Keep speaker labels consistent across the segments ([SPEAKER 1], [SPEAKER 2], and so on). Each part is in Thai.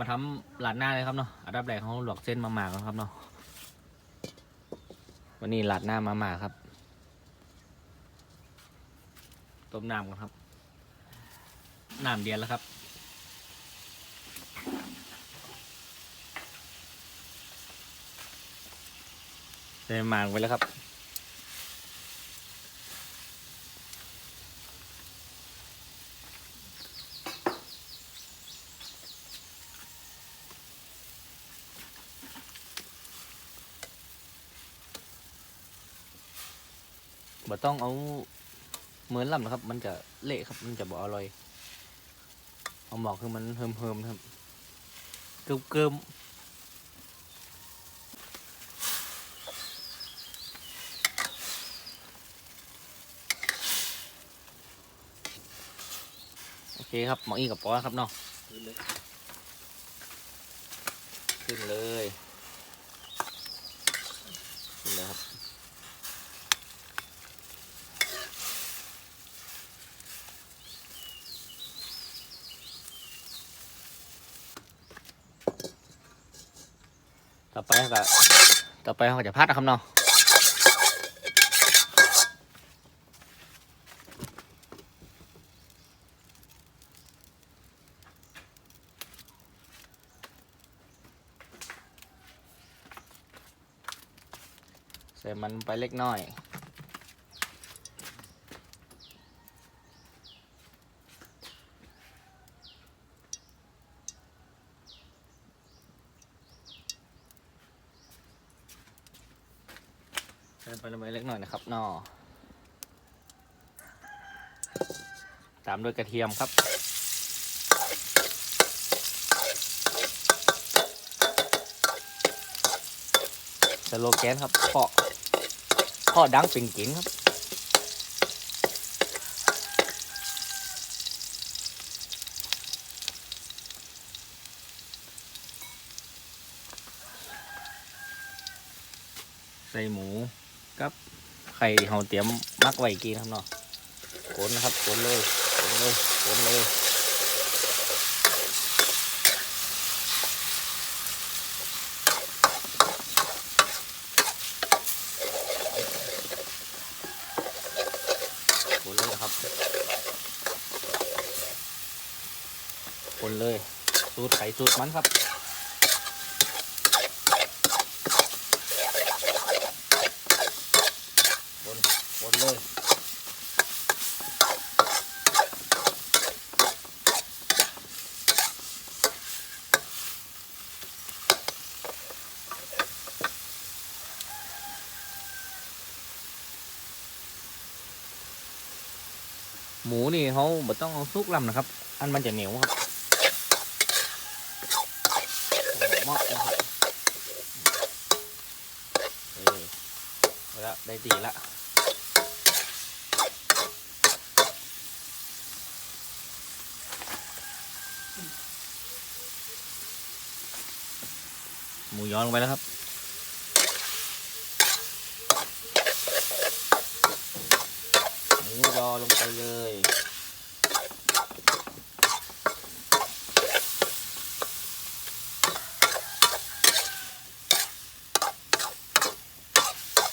[SPEAKER 1] มาทำหลาดหน้าเลยครับเนาะอันดับแรกเขาลวกเส้นมาหมาก่อนครับเนาะวันนี้หลาดหน้ามาหมาครับต้มน้ำก่อนครับน้ำเดียนแล้วครับใส่หมากไปแล้วครับ บ่ต้องเอาเหมือนลำนะครับ มันจะเละครับมันจะบ่อร่อย เอาหมอกคือมันเฮิมเฮิมๆครับเกิมเกิมโอเคครับหมอกอีกับปอครับเนาะขึ้นเลย ขึ้นเลยครับ ต่อไปก็ต่อไปเขาจะพัดนะครับเนาะใส่มันไปเล็กน้อย ใส่ไปลงไปเล็กหน่อยนะครับนอตามด้วยกระเทียมครับ สโลแกนครับพ่อพ่อดังเป็นก่งครับใส่หมู กับไข่เฮาเตรียมมักไว้กินครับเนาะกนนะครับกนเลยกนเลยกนเลยกนเลยนะครับกนเลย สูตรไข่สูตรมันครับนบนเลย หมูนี่เขาบ่ต้องเอาซุกลำนะครับ อันมันจะเหนียวครับเหมาะนะครับเออเอาละได้ตีละหมูย้อนลงไปแล้วครับ หมูยอ ลงไปเลย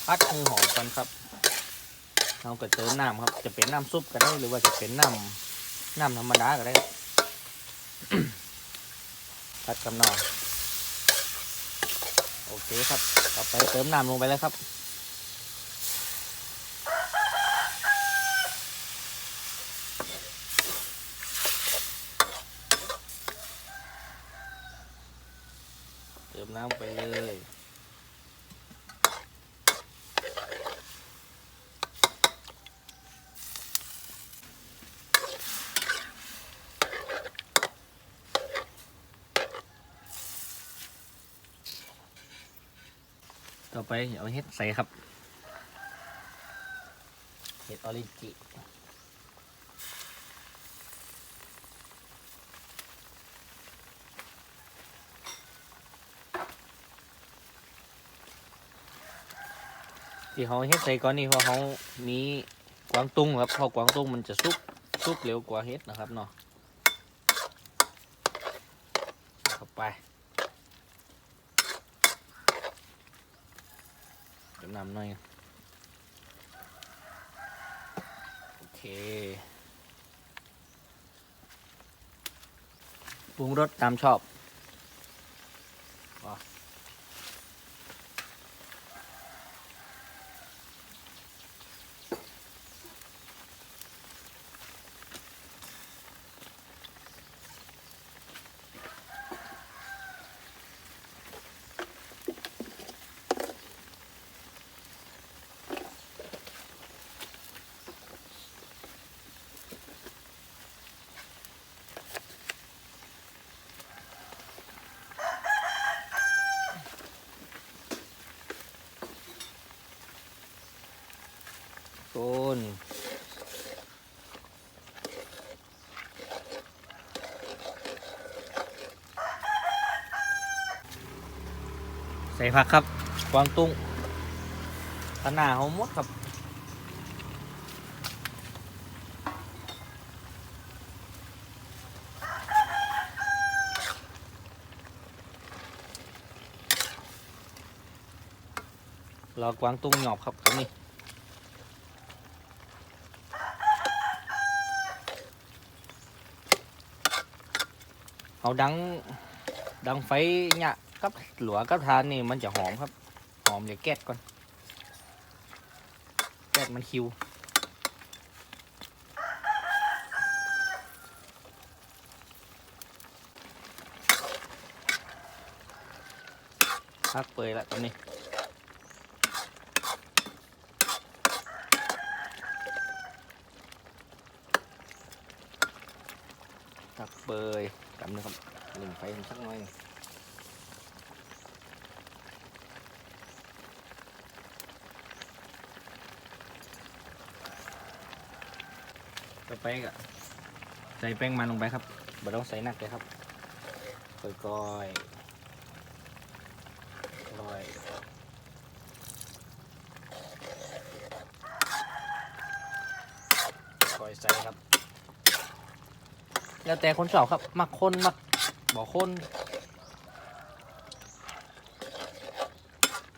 [SPEAKER 1] พัดให้หอมกันครับเราก็เติมน้ำครับ จะเป็นน้ำซุปก็ได้หรือว่าจะเป็นน้ำน้ำธรรมดาก็ได้พัดกันหน่อยโอเคครับ ต่อไปเติมน้ำลงไปแล้วครับ เติมน้ำไปเลย ต่อไปเอาเห็ดใส่ครับ เห็ดออริจิที่เขาเฮ็ดใส่ก่อนนี่เพราะเขามีกวางตุ้งครับพราะกวางตุ้งมันจะซุกซุกเร็วกว่าเฮ็ดนะครับเนาะเข้าไป เติม น้ำหน่อย โอเคปรุงรสตามชอบ คนใส่ผักครับกวางตุ้งขนาเขาหมดครับรอกวางตุ้งหยอบครับครับนี่ เอาดังดังไฟเนี่ยกับหลัวกับทานนี่มันจะหอมครับ หอมเดี๋ยวแก๊สก่อน แก๊สมันคิวพักเปยละตอนนี้ตักเบย กำนึงครับหนึ่งไฟมันสักหน่อยหนึ่งต่อไปก็ใส่แป้งมันลงไปครับไม่ต้องใส่หนักเลยครับก้อยก้อยๆก้อยก้อยใส่ครับ แล้วแต่คนชอบครับ มักคนมักบอกคน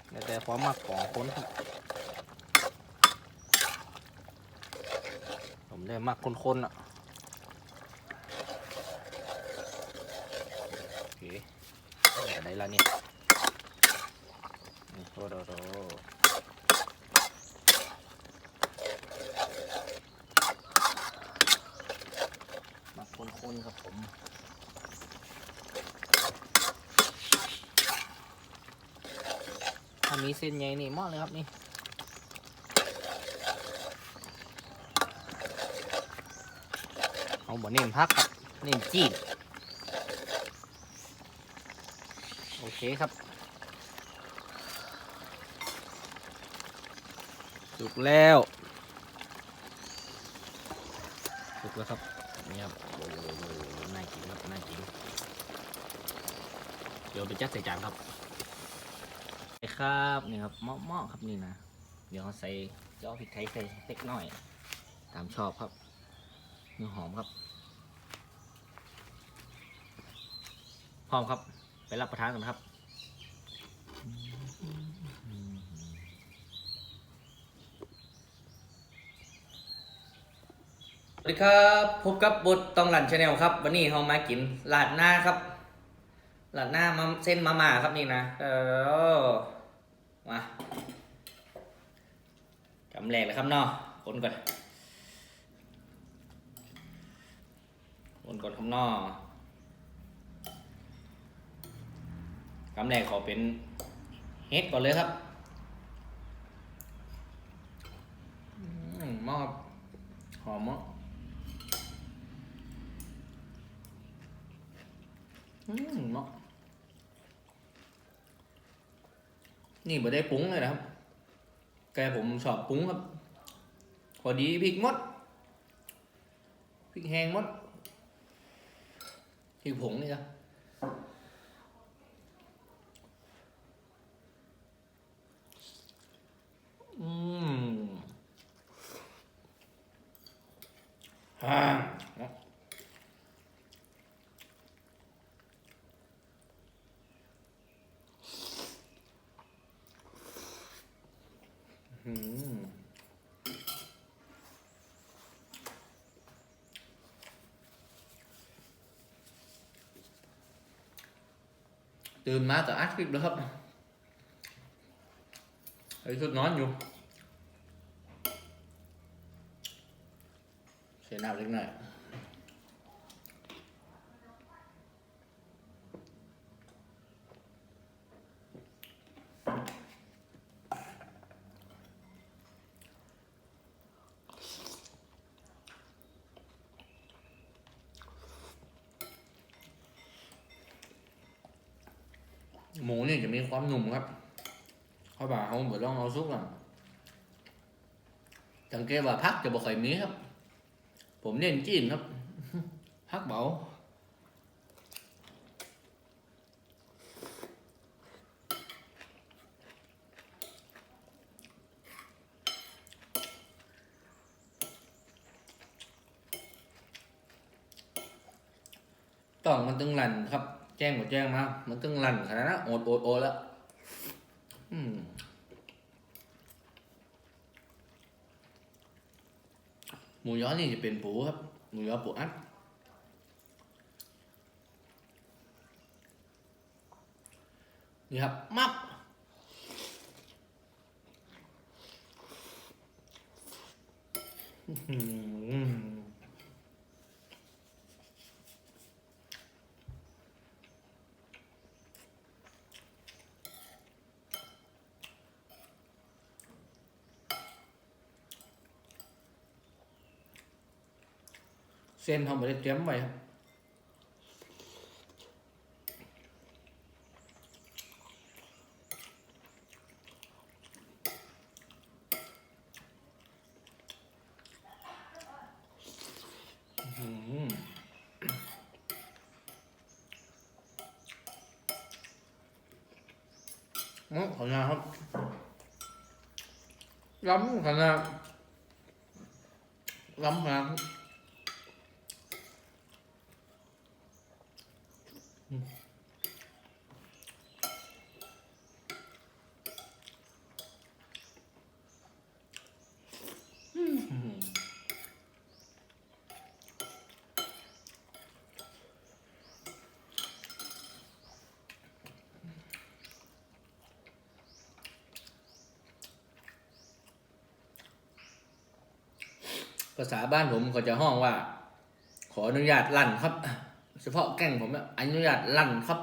[SPEAKER 1] แล้วแต่ความมักของคนครับผมได้มักคนคนๆอะโอเคได้แล้วนี่นี่โรโรโร คนคนๆครับผมถ้ามีเส้นใหญ่นี่เหมอเลยครับนี่เอาบ่เน้นพักครับ เน้นจีดโอเคครับ สุกแล้ว สุกแล้วครับ นี่ครับ กินครับน่ากินเดี๋ยวไปจัดใส่จานครับใส่ครับนี่ครับหม้อๆครับนี่นะเดี๋ยวใส่เจ้าพริกไทยใส่เล็กน้อย ตามชอบครับเนื้อหอมครับพร้อมครับ ไปรับประทานกันครับ สวัสดีครับพบกับบทตองหลันชาแนลครับ วันนี้เรามากินหลาดหน้าครับหลาดหน้ามาเส้นมาม่าครับนี่นะเออมาจำแรกเลยครับเนาะคนก่อนวนก่อนข้างนอกคำแรกขอเป็นเฮ็ดก่อนเลยครับอืมมอครับหอมมาก อืมหมอนี่บ่ได้ปรุงเลยนะครับ แกผมชอบปรุงครับ พอดีพริกมดพริกแห้งมดพริกผงนี่ครับอืมฮ่า ตื่นมาจะอัดคลิปแล้วครับไอ้ชุดนอนอยู่เสียหน้าเล็กน้อย มูนี่จะมีความหนุ่มครับเข้าบ่าเขาเหมือนลองเอาซุปอะสังเกตว่าพักจะบอกไข่อยมีครับ ผมเน้นจีนครับ พักเบาต้องมันตึงหลั่นครับ แจ้งหมดแจ้งมามันตึงหลั่นขนาดนั้นโอดโอดโอดแล้วอืมหมูยอนี่จะเป็นปูครับหมูยอปูอัดนี่ครับมับอื้อหือ เส้นเขาไม่ได้เตรียมไว้ครับอื้อหืออื้อขนาดครับล้ำขนาดล้ำขนาดอื้อหือ ภาษาบ้านผมเขาจะห้องว่า ขออนุญาตลั่นครับ เฉพาะแก่งผมอะอนุญาตลั่นครับ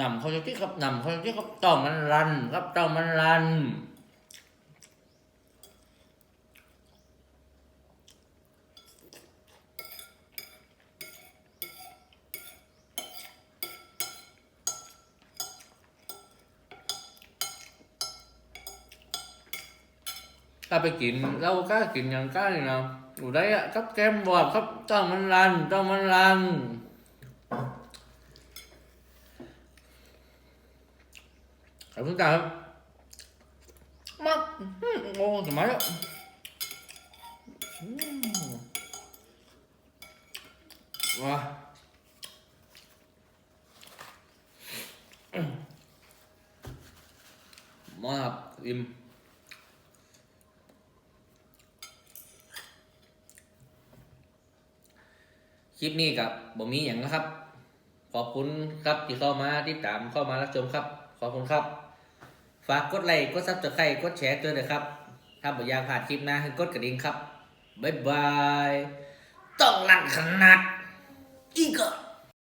[SPEAKER 1] นำเขาจะที่ครับนำเขาจะที่ครับต้องมันรันครับต้องมันรัน ถ้าไปกินเราก็กินอย่างก้านี่นะอยู่ได้อะครับแกมบอดครับต้องมันรันต้องมันรันขอบคุณครับมักอื้อโอ้สมัยแล้วอืมว้ามาครับอิ่ม คลิปนี้กับบ่มีอย่างนะครับ ขอบคุณครับที่เข้ามาที่ตามเข้ามารับชมครับ ขอบคุณครับ ฝากกดไลค์กดซับสไครต์กดแชร์ด้วยนะครับถ้าบ่อยากผ่านคลิปนะกดกระดิ่งครับบ๊ายบายต้องลั่นขนาดอีกอะ